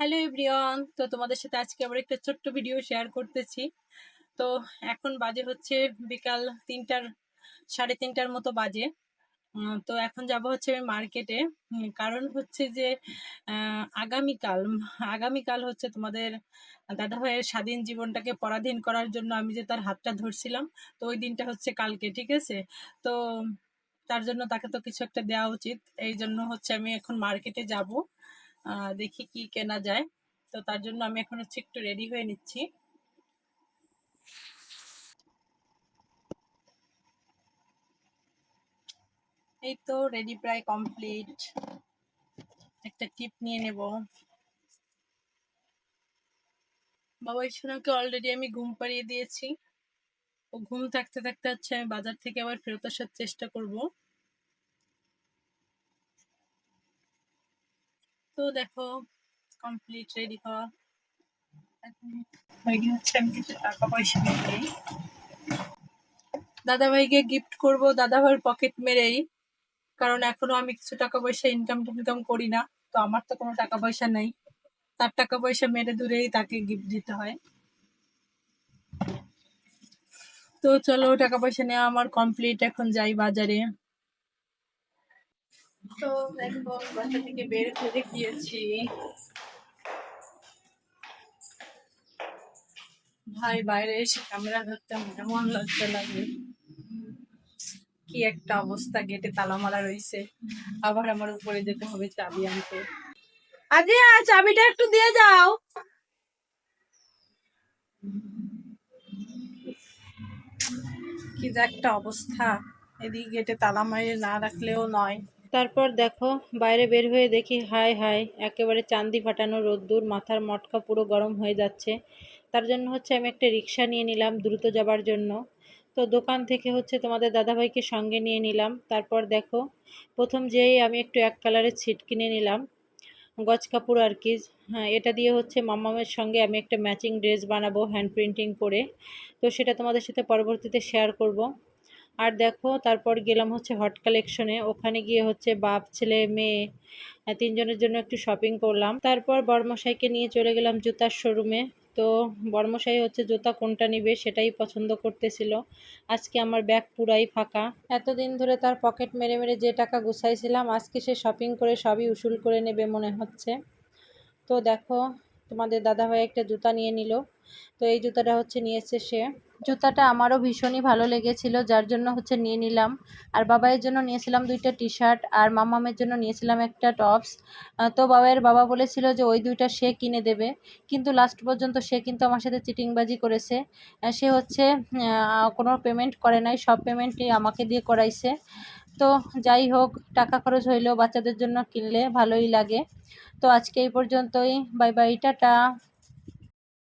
Hello everyone, তো তোমাদের সাথে আজকে আবার একটা ছোট্ট ভিডিও শেয়ার করতেছি। তো এখন বাজে হচ্ছে বিকাল তিনটার, সাড়ে তিনটার মতো বাজে। তো এখন যাব হচ্ছে আমি মার্কেটে কারণ হচ্ছে যে আগামীকাল আগামীকাল হচ্ছে তোমাদের দাদা ভাইয়ের স্বাধীন জীবনটাকে পরাধীন করার জন্য আমি যে তার হাতটা ধরছিলাম, তো ওই দিনটা হচ্ছে কালকে, ঠিক আছে? তো তার জন্য তাকে তো কিছু একটা দেওয়া উচিত। এই জন্য হচ্ছে আমি এখন মার্কেটে যাব। দেখি কি কেনা যায়। তো তার জন্য আমি এখন হচ্ছে একটু রেডি হয়ে নিচ্ছি। এই তো রেডি প্রায় কমপ্লিট একটা টিপ নিয়ে নেব। বাবা সোনাকে অলরেডি আমি ঘুম পাড়িয়ে দিয়েছি। ও ঘুম থাকতে থাকতে হচ্ছে আমি বাজার থেকে আবার ফেরত আসার চেষ্টা করব। তো দেখো কমপ্লিট রেডি হওয়া টাকা পয়সা নিয়ে দাদা ভাইকে গিফট করব দাদা ভাইয়ের পকেট মেরেই। কারণ এখনও আমি কিছু টাকা পয়সা ইনকাম টিনকাম করি না, তো আমার তো কোনো টাকা পয়সা নেই। তার টাকা পয়সা মেরে দূরেই তাকে গিফট দিতে হয়। তো চলো টাকা পয়সা নেওয়া আমার কমপ্লিট এখন যাই বাজারে। ভাই, বাইরে এসে ক্যামেরা লাগে। কি একটা অবস্থা, গেটে রয়েছে আবার আমার উপরে যেতে হবে চাবি আনতে। আজিয়া চাবিটা একটু দিয়ে যাও। কি যে একটা অবস্থা। এদিকে গেটে তালা মারিয়ে না রাখলেও নয়। তারপর দেখো, বাইরে বের হয়ে দেখি হাই হাই একেবারে চান্দি ফাটানো রোদ্দুর, মাথার মটকা পুরো গরম হয়ে যাচ্ছে। তার জন্য হচ্ছে আমি একটা রিক্সা নিয়ে নিলাম দ্রুত যাবার জন্য। তো দোকান থেকে হচ্ছে তোমাদের দাদাভাইকে সঙ্গে নিয়ে নিলাম। তারপর দেখো, প্রথম যেই আমি একটু এক কালারের ছিট কিনে নিলাম, গজ কাপড় আর কি। হ্যাঁ এটা দিয়ে হচ্ছে মামামের সঙ্গে আমি একটা ম্যাচিং ড্রেস বানাবো, হ্যান্ড প্রিন্টিং করে। তো সেটা তোমাদের সাথে পরবর্তীতে শেয়ার করব। আর দেখো, তারপর গেলাম হচ্ছে হট কালেকশনে ওখানে গিয়ে হচ্ছে বাপ, ছেলে, মেয়ে তিনজনের জন্য একটু শপিং করলাম। তারপর বর্মশাইকে নিয়ে চলে গেলাম জুতার শোরুমে তো বর্মশাই হচ্ছে জুতা কোনটা নিবে সেটাই পছন্দ করতেছিল। আজকে আমার ব্যাগ পুরাই ফাঁকা। এতদিন ধরে তার পকেট মেরে মেরে যে টাকা গুছাইছিলাম, আজকে সে শপিং করে সবই উসুল করে নেবে মনে হচ্ছে। তো দেখো তোমাদের দাদাভাই একটা জুতা নিয়ে নিল। তো এই জুতাটা হচ্ছে নিয়েছে সে। জুতাটা আমারও ভীষণই ভালো লেগেছিল, যার জন্য হচ্ছে নিয়ে নিলাম। আর বাবাইয়ের জন্য নিয়েছিলাম দুইটা টি শার্ট আর মামামের জন্য নিয়েছিলাম একটা টপস তো বাবাইয়ের বাবা বলেছিল যে ওই দুইটা সে কিনে দেবে। কিন্তু লাস্ট পর্যন্ত সে কিন্তু আমার সাথে চিটিংবাজি করেছে। সে হচ্ছে কোনো পেমেন্ট করে নাই, সব পেমেন্টই আমাকে দিয়ে করাইছে। তো যাই হোক, টাকা খরচ হইলেও বাচ্চাদের জন্য কিনলে ভালোই লাগে। তো আজকে এই পর্যন্তই। Bye bye, tata.